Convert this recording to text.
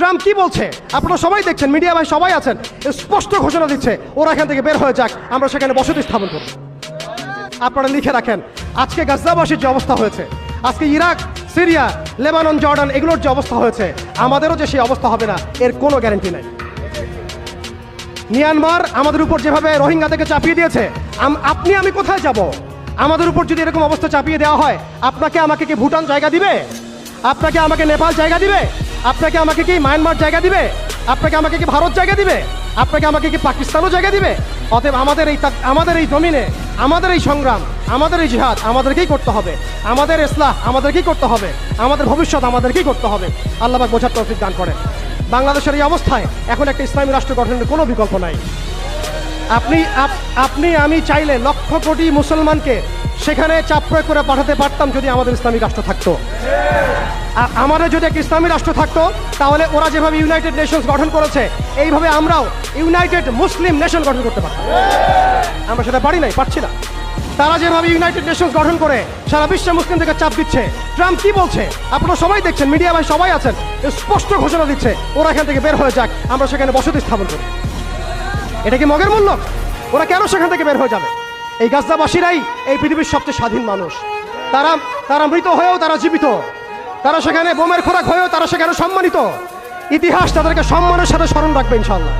Trump কি বলছে? আপনারা সবাই দেখছেন, মিডিয়া ভাই সবাই আছেন। স্পষ্ট ঘোষণা দিচ্ছে, ওরা এখান থেকে বের হয়ে যাক, আমরা সেখানে বসতি স্থাপন করব। আপনারা লিখে রাখেন, আজকে গাজাবাসীর যে অবস্থা হয়েছে, আজকে ইরাক, সিরিয়া, লেবানন, জর্ডান, এগুলোর যে অবস্থা হয়েছে, আমাদেরও যে সেই অবস্থা হবে না, এর কোনো গ্যারান্টি নাই। মিয়ানমার আমাদের উপর যেভাবে রোহিঙ্গা থেকে চাপিয়ে দিয়েছে আপনি আমি কোথায় যাব? আমাদের উপর যদি এরকম অবস্থা চাপিয়ে দেওয়া হয়, আপনাকে আমাকে কি ভুটান জায়গা দিবে? আপনাকে আমাকে নেপাল জায়গা দিবে? আপনাকে আমাকে কি মায়ানমার জায়গা দিবে? আপনাকে আমাকে কি ভারত জায়গা দিবে? আপনাকে আমাকে কি পাকিস্তানও জায়গা দিবে? অতএব আমাদের এই আমাদের এই জমিনে, আমাদের এই সংগ্রাম, আমাদের এই জিহাদ আমাদেরকেই করতে হবে। আমাদের ইসলাহ আমাদেরকেই করতে হবে। আমাদের ভবিষ্যৎ আমাদেরকেই করতে হবে। আল্লাহ পাক বোঝার তৌফিক দান করেন। বাংলাদেশের এই অবস্থায় এখন একটা ইসলামী রাষ্ট্র গঠনের কোনো বিকল্প নাই। আপনি, আপ- আপনি আমি চাইলে লক্ষ কোটি মুসলমানকে সেখানে চাপ প্রয়োগ করে পাঠাতে পারতাম যদি আমাদের ইসলামী রাষ্ট্র থাকতো। আ- আমাদের যদি একটা ইসলামী রাষ্ট্র থাকতো, তাহলে ওরা যেভাবে ইউনাইটেড নেশনস গঠন করেছে, এইভাবে আমরাও ইউনাইটেড মুসলিম নেশন গঠন করতে পারতাম। আমরা সেটা পারি নাই, পারছি না। তারা যেভাবে ইউনাইটেড নেশনস গঠন করে, সারা বিশ্বে মুসলিমদেরকে চাপ দিচ্ছে। ট্রাম্প কি বলছে? আপনারা সবাই দেখছেন, মিডিয়া ভাই সবাই আছেন, স্পষ্ট ঘোষণা দিচ্ছে, ওরা এখান থেকে বের হয়ে যাক, আমরা সেখানে বসতি স্থাপন করি। এটা কি মগের মূল্য? ওরা কেন সেখান থেকে বের হয়ে যাবে? এই গাছদাবাসীরাই এই পৃথিবীর সবচেয়ে স্বাধীন মানুষ। তারা তারা মৃত হয়েও তারা জীবিত। তারা সেখানে বোমের খোরাক হয়েও তারা সেখানে সম্মানিত। ইতিহাস তাদেরকে সম্মানের সাথে স্মরণ রাখবে ইনশাল্লাহ